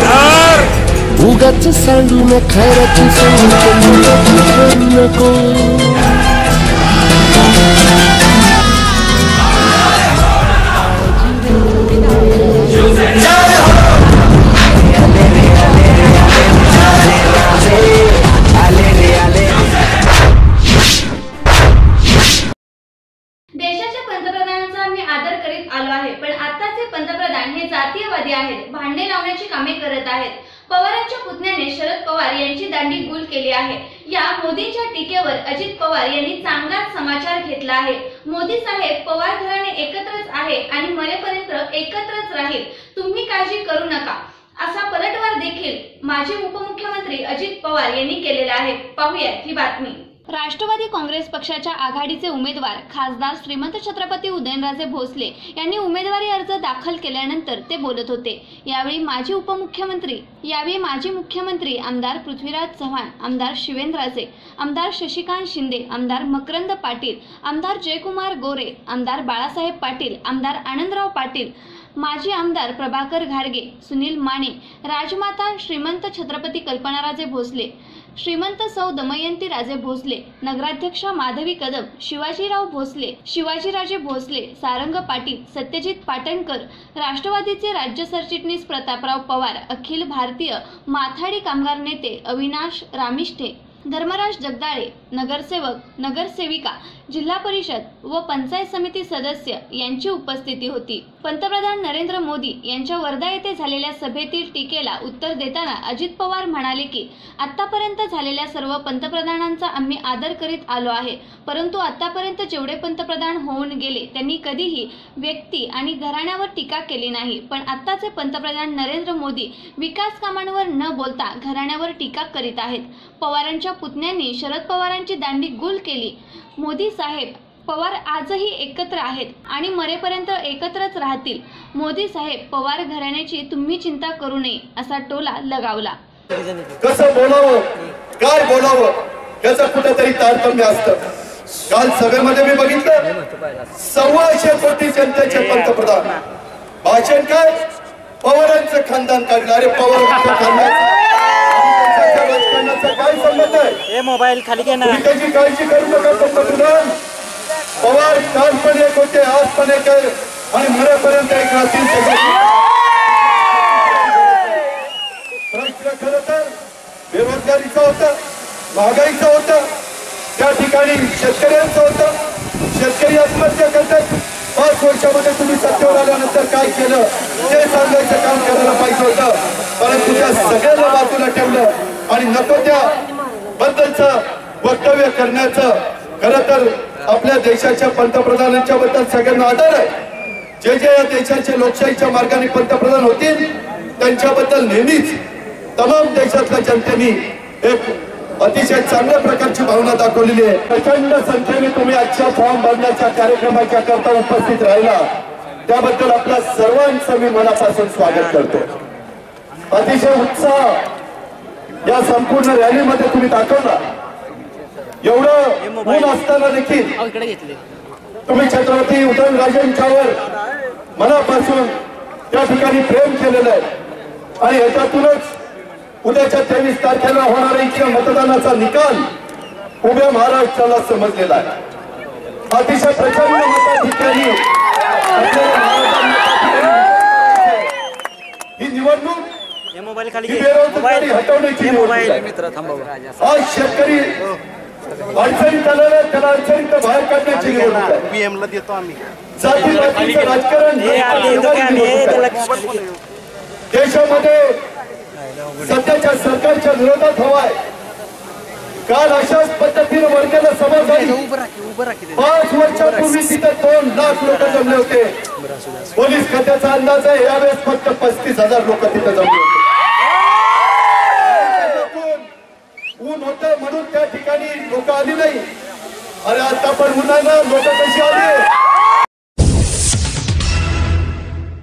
धर उगाच सांडून खैराची सांगू नको. देशाच्या पंतप्रधानांचा आम्ही आदर करीत आलो आहे. पण आताचे पंतप्रधान हे जातीयवादी आहेत. भांडे लावण्याची कामे करत आहेत. पवारांच्या पुतण्याने शरद पवार यांची दांडी गुल केली आहे. या मोदींच्या टीकेवर अजित पवार यांनी चांगलाच समाचार घेतला आहे. मोदी साहेब पवार घराणे एकत्रच आहे आणि मरेपर्यंत एकत्रच राहील. तुम्ही काळजी करू नका. असा पलटवार देखील माजी उपमुख्यमंत्री अजित पवार यांनी केलेला आहे. पाहूयात ही बातमी. राष्ट्रवादी काँग्रेस पक्षाच्या आघाडीचे उमेदवार खासदार श्रीमंत छत्रपती उदयनराजे भोसले यांनी उमेदवारी अर्ज दाखल केल्यानंतर ते बोलत होते. यावेळी माजी उपमुख्यमंत्री यावेळी माजी मुख्यमंत्री आमदार पृथ्वीराज चव्हाण आमदार शिवेंद्राजे आमदार शशिकांत शिंदे आमदार मकरंद पाटील आमदार जयकुमार गोरे आमदार बाळासाहेब पाटील आमदार आनंदराव पाटील माजी आमदार प्रभाकर घारगे सुनील माने राजमाता श्रीमंत छत्रपती कल्पनाराजे भोसले श्रीमंत सौ दमयंती राजे भोसले नगराध्यक्षा माधवी कदम शिवाजीराव भोसले शिवाजीराजे भोसले सारंग पाटील सत्यजित पाटणकर राष्ट्रवादीचे राज्य सरचिटणीस प्रतापराव पवार अखिल भारतीय माथाडी कामगार नेते अविनाश रामिष्ठे धर्मराज जगदाळे नगरसेवक नगरसेविका जिल्हा परिषद व पंचायत समिती सदस्य यांची उपस्थिती होती. पंतप्रधान नरेंद्र मोदी यांच्या वर्धा येथे झालेल्या सभेतील टीकेला उत्तर देताना अजित पवार म्हणाले की आतापर्यंत झालेल्या सर्व पंतप्रधानांचा आम्ही आदर करीत आलो आहे. परंतु आतापर्यंत जेवढे पंतप्रधान होऊन गेले त्यांनी कधीही व्यक्ती आणि घराण्यावर टीका केली नाही. पण आत्ताचे पंतप्रधान नरेंद्र मोदी विकास कामांवर न बोलता घराण्यावर टीका करीत आहेत. पवारांच्या पुतण्यांनी शरद पवारांची दांडी गुल केली. मोदी साहेब पवार आजही एकत्र आहेत आणि मरेपर्यंत एकत्रच राहतील. मोदी साहेब पवार घराण्याची तुम्ही चिंता करू नये असा टोला लगावला. कसं बोलावं? काय बोलावं? याचं कुठेतरी तारतम्य असतं. काल सभेमध्ये मी बघितलं सव्वाशे कोटी जनतेचे पंतप्रधान. भाषण काय? पवारांचं खानदान काढलं अरे पवारांचं खानदान? राजकारणाचा काय संबंध आहे? ए मोबाईल खाली घे ना तुम्ही त्याची काळजी करू नका पंतप्रधान. पवार कालपण एक होते आज पण एक आहे आणि मरेपर्यंत एक राहतील प्रश्न खरं तर बेरोजगारीचा होता महागाईचा होता त्या ठिकाणी शेतकऱ्यांचं होतं. शेतकरी आत्महत्या करतात. पाच वर्षामध्ये तुम्ही सत्तेवर आल्यानंतर काय केलं? ते सांगायचं काम करायला पाहिजे होतं. परंतु त्या सगळ्यांना बाजूला ठेवलं आणि नको त्या बद्दलचं वक्तव्य करण्याचं. खरं तर आपल्या देशाच्या पंतप्रधानांच्या बद्दल सगळ्यांना आदर आहे. जे जे या देशाचे लोकशाहीच्या मार्गाने पंतप्रधान होतील त्यांच्याबद्दल नेहमीच तमाम देशातल्या जनतेने एक अतिशय चांगल्या प्रकारची भावना दाखवलेली आहे. प्रचंड संख्येने तुम्ही आजच्या फॉर्म भरण्याच्या कार्यक्रमाच्या करता उपस्थित राहिला. त्याबद्दल आपल्या सर्वांचं मी मनापासून स्वागत करतो. अतिशय उत्साह या संपूर्ण रॅलीमध्ये तुम्ही दाखवला. एवढं ऊन असताना देखील तुम्ही छत्रपती उदयनराजेंच्यावर मनापासून त्या ठिकाणी प्रेम केलेलं आहे. आणि याच्यातूनच उद्याच्या तेवीस तारखेला होणारा इथल्या मतदानाचा निकाल उभ्या महाराष्ट्राला समजलेला आहे. अतिशय प्रचंड मताधिक्याने ही निवडणूक मोबाईल खाली हटवण्याची आज शेतकरी अडचणीत आलेला आहे, त्याला अडचणीत बाहेर काढण्याची निवडणूक आहे. पीएम ला देतो आम्ही. जातीपातीचं राजकारण हे आले दुकान हे त्याला खाली घे. देशामध्ये सध्याच्या सरकारच्या विरोधात हवाय. काल अशाच पद्धतीने वर्गाला सभा झाली. राखी पाच वर्षापूर्वी तिथे दोन लाख लोक जमले होते. पोलीस खात्याचा अंदाज आहे यावेळेस फक्त पस्तीस हजार लोक तिथे जमले होते. नव्हतं म्हणून त्या ठिकाणी लोक आली नाही. अरे आता पण मुलांना लोक कशी आली?